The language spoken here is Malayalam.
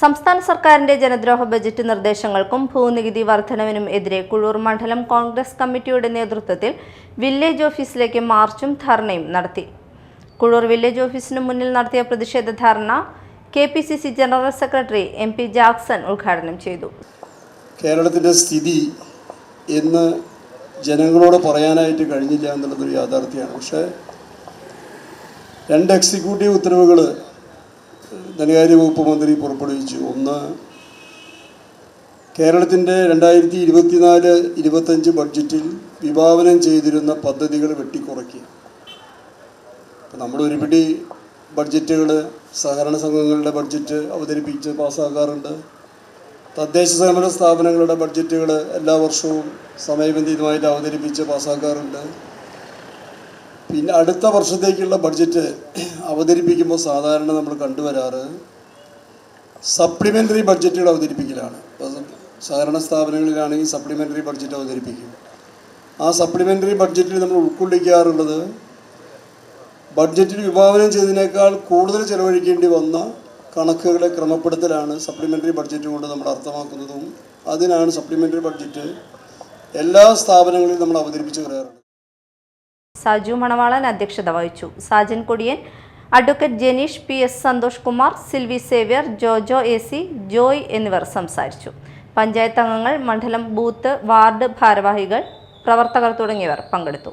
സംസ്ഥാന സർക്കാരിന്റെ ജനദ്രോഹ ബജറ്റ് നിർദ്ദേശങ്ങൾക്കും ഭൂനികുതി വർധനവിനും എതിരെ കുഴൂർ മണ്ഡലം കോൺഗ്രസ് കമ്മിറ്റിയുടെ നേതൃത്വത്തിൽ വില്ലേജ് ഓഫീസിലേക്ക് മാർച്ചും ധർണയും നടത്തി. കുഴൂർ വില്ലേജ് ഓഫീസിന് മുന്നിൽ നടത്തിയ പ്രതിഷേധ ധർണ K P C C general secretary M P Jackson ഉദ്ഘാടനം ചെയ്തു. കേരളത്തിന്റെ സ്ഥിതി എന്ന് ജനങ്ങളോട് പറയാനായിട്ട് കഴിഞ്ഞില്ല എന്നുള്ളതൊരു യാഥാർത്ഥ്യമാണ്. പക്ഷേ രണ്ട് എക്സിക്യൂട്ടീവ് ഉത്തരവുകൾ ധനകാര്യ വകുപ്പ് മന്ത്രി പുറപ്പെടുവിച്ചു. ഒന്ന് കേരളത്തിന്റെ രണ്ടായിരത്തി ഇരുപത്തിനാല് ഇരുപത്തഞ്ച് ബഡ്ജറ്റിൽ വിഭാവനം ചെയ്തിരുന്ന പദ്ധതികൾ വെട്ടിക്കുറയ്ക്കുക. അപ്പം നമ്മൾ ഒരുപിടി ബഡ്ജറ്റുകൾ സഹകരണ സംഘങ്ങളുടെ ബഡ്ജറ്റ് അവതരിപ്പിച്ച് പാസ്സാക്കാറുണ്ട്. തദ്ദേശ സ്വയംഭരണ സ്ഥാപനങ്ങളുടെ ബഡ്ജറ്റുകൾ എല്ലാ വർഷവും സമയബന്ധിതമായിട്ട് അവതരിപ്പിച്ച് പാസ്സാക്കാറുണ്ട്. പിന്നെ അടുത്ത വർഷത്തേക്കുള്ള ബഡ്ജറ്റ് അവതരിപ്പിക്കുമ്പോൾ സാധാരണ നമ്മൾ കണ്ടുവരാറ് സപ്ലിമെന്ററി ബഡ്ജറ്റുകൾ അവതരിപ്പിക്കലാണ്. സഹകരണ സ്ഥാപനങ്ങളിലാണെങ്കിൽ സപ്ലിമെന്ററി ബഡ്ജറ്റ് അവതരിപ്പിക്കും. ആ സപ്ലിമെന്ററി ബഡ്ജറ്റിൽ നമ്മൾ ഉൾക്കൊള്ളിക്കാറുള്ളത് ബഡ്ജറ്റിൽ വിഭാവനം ചെയ്തതിനേക്കാൾ കൂടുതൽ ചെലവഴിക്കേണ്ടി വന്ന കണക്കുകളെ ക്രമപ്പെടുത്തലാണ് സപ്ലിമെന്ററി ബഡ്ജറ്റ് കൊണ്ട് നമ്മൾ അർത്ഥമാക്കുന്നതും അതിനാണ് സപ്ലിമെന്ററി ബഡ്ജറ്റ് എല്ലാ സ്ഥാപനങ്ങളിലും നമ്മൾ അവതരിപ്പിച്ചു വരാറുള്ളത്. സാജു മണവാളൻ അധ്യക്ഷത വഹിച്ചു. Sajan Kodiyan advocate Janeesh P S Santhosh Kumar Silvy Xavier Jojo A C Joy എന്നിവർ സംസാരിച്ചു. പഞ്ചായത്ത് അംഗങ്ങൾ മണ്ഡലം ബൂത്ത് വാർഡ് ഭാരവാഹികൾ പ്രവർത്തകർ തുടങ്ങിയവർ പങ്കെടുത്തു.